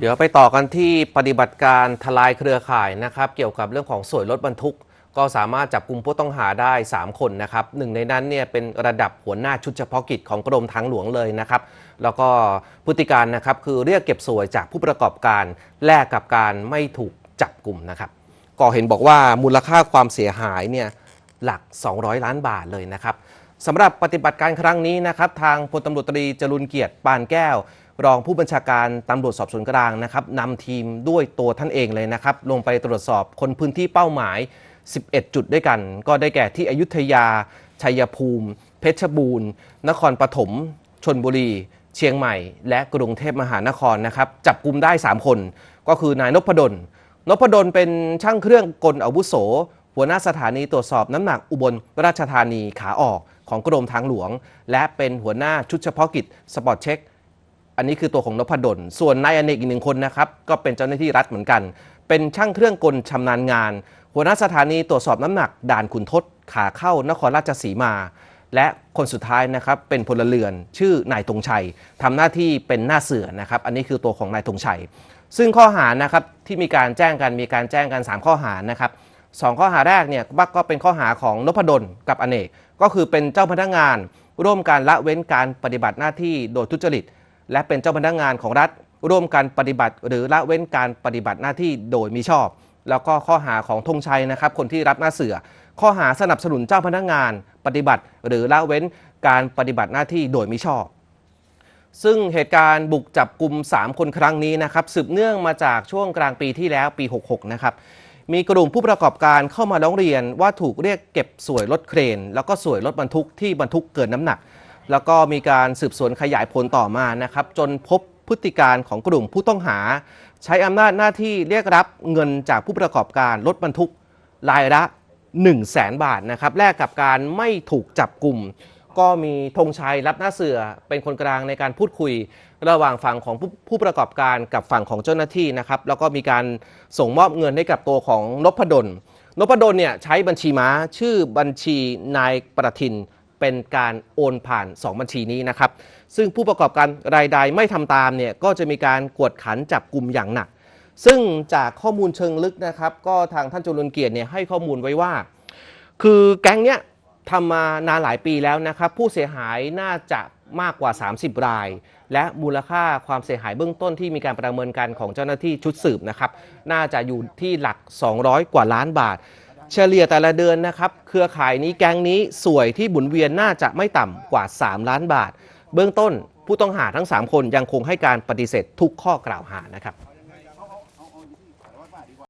เดี๋ยวไปต่อกันที่ปฏิบัติการทลายเครือข่ายนะครับเกี่ยวกับเรื่องของสวยรถบรรทุก ก็สามารถจับกลุ่มผู้ต้องหาได้ 3 คนนะครับหนึ่งในนั้นเนี่ยเป็นระดับหัวหน้าชุดเฉพาะกิจของกรมทางหลวงเลยนะครับ แล้วก็พฤติการนะครับคือเรียกเก็บสวยจากผู้ประกอบการแลกกับการไม่ถูกจับกลุ่มนะครับก็เห็นบอกว่ามูลค่าความเสียหายเนี่ยหลัก 200 ล้านบาทเลยนะครับสำหรับปฏิบัติการครั้งนี้นะครับทางพลตำรวจตรีจรุนเกียรติปานแก้ว รองผู้บัญชาการตำรวจสอบสวนกลางนะครับนำทีมด้วยตัวท่านเองเลยนะครับ ลงไปตรวจสอบคนพื้นที่เป้าหมาย 11 จุดด้วยกัน ก็ได้แก่ที่อยุธยา ชัยภูมิ เพชรบูรณ์ นครปฐมชนบุรี เชียงใหม่ และกรุงเทพมหานครนะครับ จับกลุ่มได้ 3 คน ก็คือนายนพดลนพดลเป็นช่างเครื่องกลอาวุโส หัวหน้าสถานีตรวจสอบน้ำหนักอุบลราชธานีขาออกของกรมทางหลวง และเป็นหัวหน้าชุดเฉพาะกิจสปอร์ตเช็ค อันนี้คือตัวของนพดล ส่วนนายอเนกอีกหนึ่งคนนะครับก็เป็นเจ้าหน้าที่รัฐเหมือนกัน เป็นช่างเครื่องกลชำนาญงาน หัวหน้าสถานีตรวจสอบน้ำหนักด่านขุนทดขาเข้านครราชสีมา และคนสุดท้ายนะครับเป็นพลเรือน ชื่อนายธงชัยทำหน้าที่เป็นหน้าเสือนะครับอันนี้คือตัวของนายธงชัย ซึ่งข้อหานะครับที่มีการแจ้งกันมีการแจ้งกัน 3 ข้อหานะครับสองข้อหาแรกเนี่ยก็เป็นข้อหาของนพดลกับอเนกก็คือเป็นเจ้าพนักงาน ร่วมการละเว้นการปฏิบัติหน้าที่โดยทุจริต และเป็นเจ้าพนักงานของรัฐ ร่วมกันปฏิบัติ หรือละเว้นการปฏิบัติหน้าที่โดยมิชอบ แล้วก็ข้อหาของธงชัยนะครับ คนที่รับหน้าเสือ ข้อหาสนับสนุนเจ้าพนักงาน ปฏิบัติ หรือละเว้นการปฏิบัติหน้าที่โดยมิชอบซึ่งเหตุการณ์บุกจับกลุ่ม 3 คนครั้งนี้นะครับสืบเนื่องมาจากช่วงกลางปีที่แล้วปี 66 นะครับ มีกลุ่มผู้ประกอบการเข้ามาร้องเรียนว่าถูกเรียกเก็บสวยรถเครน แล้วก็สวยรถบรรทุกที่บรรทุกเกินน้ำหนัก แล้วก็มีการสืบสวนขยายผลต่อมานะครับ จนพบพฤติการของกลุ่มผู้ต้องหา ใช้อำนาจหน้าที่เรียกรับเงินจากผู้ประกอบการรถบรรทุกรายละ1 0 0 0 0แสนบาทนะครับแลกกับการไม่ถูกจับกลุ่ม ก็มีธงชัยรับหน้าเสือเป็นคนกลางในการพูดคุย ระหว่างฝั่งของผู้ผู้ประกอบการกับฝั่งของเจ้าหน้าที่นะครับแล้วก็มีการส่งมอบเงินให้กับตัวของนพดลนพดลเนี่ยใช้บัญชีม้าชื่อบัญชีนายประทิน เป็นการโอนผ่าน 2 บัญชีนี้นะครับ ซึ่งผู้ประกอบการรายใดไม่ทำตามเนี่ยก็จะมีการกวดขันจับกลุ่มอย่างหนัก ซึ่งจากข้อมูลเชิงลึกนะครับ ก็ทางท่านจุลนเกียรติเนี่ยให้ข้อมูลไว้ว่า คือแก๊งเนี้ยทำมานานหลายปีแล้วนะครับ ผู้เสียหายน่าจะมากกว่า 30 ราย และมูลค่าความเสียหายเบื้องต้นที่มีการประเมินกันของเจ้าหน้าที่ชุดสืบนะครับ น่าจะอยู่ที่หลัก 200 กว่าล้านบาท เฉลี่ยแต่ละเดือนนะครับ เครือข่ายนี้แก๊งนี้สวยที่บุนเวียนน่าจะไม่ต่ำกว่า 3 ล้านบาท เบื้องต้นผู้ต้องหาทั้ง 3 คนยังคงให้การปฏิเสธทุกข้อกล่าวหานะครับ